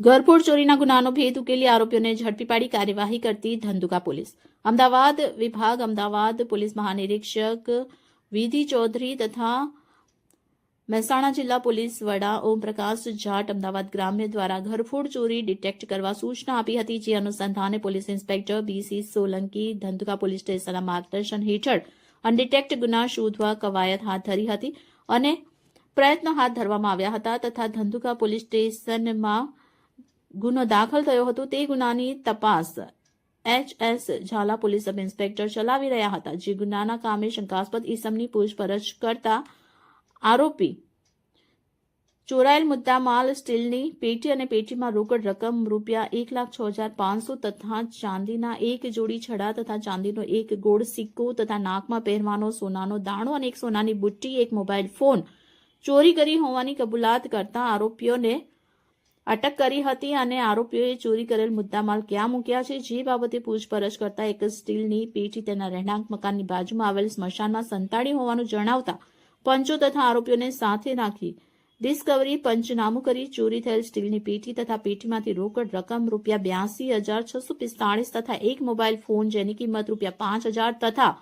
ઘરફોડ ચોરીના ગુનાનો ભેદ ઉકેલી આરોપીઓને ઝડપી પાડી કાર્યવાહી કરતી ધંધુકા પોલીસ. અમદાવાદ વિભાગ, અમદાવાદ પોલીસ મહાનિરીક્ષક વિધિ ચૌધરી તથા મહેસાણા જિલ્લા પોલીસ વડા ઓમપ્રકાશ જાટ અમદાવાદ ગ્રામ્ય દ્વારા ઘરફોડ ચોરી ડિટેક્ટ કરવા સૂચના આપી હતી, જે અનુસંધાને police inspector BC Solanki Dhandhuka police સ્ટેશનના માર્ગદર્શન હેઠળ અનડિટેક્ટ ગુના શોધવા કવાયત હાથ ધરી હતી અને પ્રયત્નો હાથ ધરવામાં આવ્યા હતા તથા ધંધુકા પોલીસ સ્ટેશનમાં ગુનો દાખલ થયો હતો, તે ગુનાની તપાસ H S Zala police sub inspector ચલાવી રહ્યા હતા, જે ગુનાના કામે શંકાસ્પદ ઈસમની પૂછપરછ કરતા આરોપી ચોરાયેલ મુદ્દા માલ સ્ટીલની પેટી અને પેટીમાં રોકડ રકમ રૂપિયા એક લાખ છ હજાર પાંચસો તથા ચાંદીના એક જોડી છડા તથા ચાંદીનો એક ગોળ સિક્કો તથા નાકમાં પહેરવાનો સોનાનો દાણો અને એક સોનાની બુટ્ટી, એક મોબાઈલ ફોન ચોરી કરી હોવાની કબૂલાત કરતા આરોપીઓને અટક કરી હતી અને આરોપીઓએ ચોરી કરેલ મુદ્દામાલ ક્યાં મૂક્યા છે જે બાબતે પૂછપરછ કરતા એક સ્ટીલની પેટી તેના રહેણાંક મકાનની બાજુમાં આવેલ સ્મશાનમાં સંતાડી હોવાનું જણાવતા પંચો તથા આરોપીઓને સાથે રાખી ડિસ્કવરી પંચનામું કરી ચોરી થયેલ સ્ટીલની પેટી તથા પેટીમાંથી રોકડ રકમ રૂપિયા બ્યાસી હજાર છસો પિસ્તાળીસ તથા એક મોબાઈલ ફોન જેની કિંમત રૂપિયા પાંચ હજાર તથા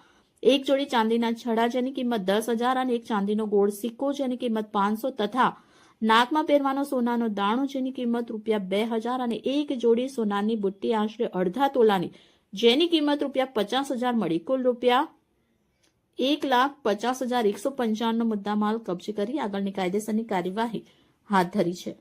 એક જોડી ચાંદીના છડા જેની કિંમત દસ હજાર અને એક ચાંદીનો ગોળ સિક્કો જેની કિંમત પાંચસો તથા નાકમાં પહેરવાનો સોનાનો દાણો જેની કિંમત રૂપિયા બે હજાર અને એક જોડી સોનાની બુટ્ટી આશરે અડધા તોલાની, જેની કિંમત રૂપિયા પચાસ હજાર મળી. કુલ રૂપિયા એક લાખ પચાસ હજાર એકસો પંચાવનનો મુદ્દામાલ કબજે કરી આગળની કાયદેસરની કાર્યવાહી હાથ ધરી છે.